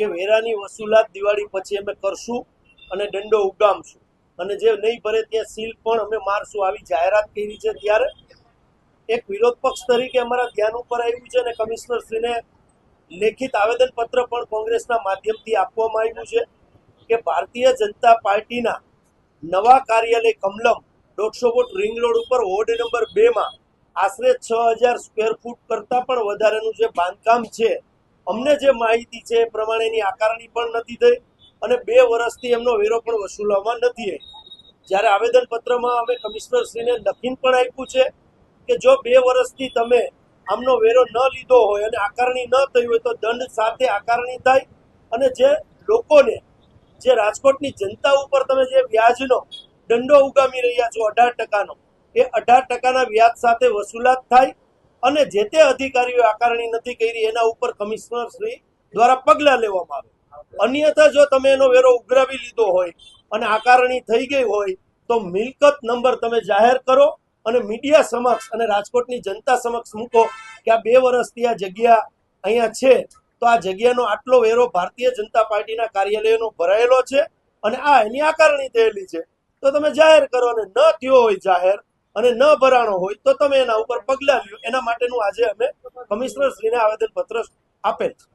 કે વેરાની વસૂલાત દિવાળી પછી અમે કરશું અને દંડો ઉગામશું. અને જે નહીં ભરે ત્યાં સીલ પણ અમે મારશું. આવી જાહેરાત કરી છે ત્યારે એક વિરોધ પક્ષ તરીકે અમારા ધ્યાન ઉપર આવ્યું છે અને કમિશનરશ્રીને લેખિત આવેદનપત્ર પણ કોંગ્રેસના માધ્યમથી આપવામાં આવ્યું છે કે ભારતીય જનતા પાર્ટીના નવા કાર્યાલય કમલમ દોઢસો ફૂટ રિંગ રોડ ઉપર વોર્ડ નંબર બેમાં આશરે છ હજાર સ્ક્વેર ફૂટ કરતાં પણ વધારેનું જે બાંધકામ છે અમને જે માહિતી છે એ પ્રમાણેની આકારણી પણ નથી થઈ અને બે વર્ષથી એમનો વેરો પણ વસૂલવામાં નથી આવી જ્યારે આવેદનપત્રમાં અમે કમિશનરશ્રીને લખીને પણ આપ્યું છે કે જો બે વર્ષથી તમે આમનો વેરો ન લીધો હોય અને આકારણી ન થઈ હોય તો દંડ સાથે આકારણી થાય અને જે લોકોને જે રાજકોટની જનતા ઉપર તમે જે વ્યાજનો દંડો ઉગામી રહ્યા છો અઢાર ટકાનો, એ અઢાર ટકાના વ્યાજ સાથે વસૂલાત થાય અને જે તે અધિકારીઓ આકારણી નથી કરી, એના ઉપર કમિશનર શ્રી દ્વારા પગલાં લેવામાં આવે. અન્યથા જો તમે એનો વેરો ઉઘરાવી લીધો હોય અને આકારણી થઈ ગઈ હોય, તો મિલકત નંબર તમે જાહેર કરો અને મીડિયા સમક્ષ અને રાજકોટની જનતા સમક્ષ મૂકો કે આ બે વર્ષથી આ જગ્યા અહીંયા છે. તો આ જગ્યાનો આટલો વેરો ભારતીય જનતા પાર્ટીના કાર્યાલયનો ભરાયેલો છે અને આ એની આકારણી થયેલી છે. તો તમે જાહેર કરો અને ન થયો હોય જાહેર અને ન ભરાણો હોય તો તમે એના ઉપર પગલાં લ્યો. એના માટેનું આજે અમે કમિશનરશ્રીને આવેદન પત્ર આપેલ છે.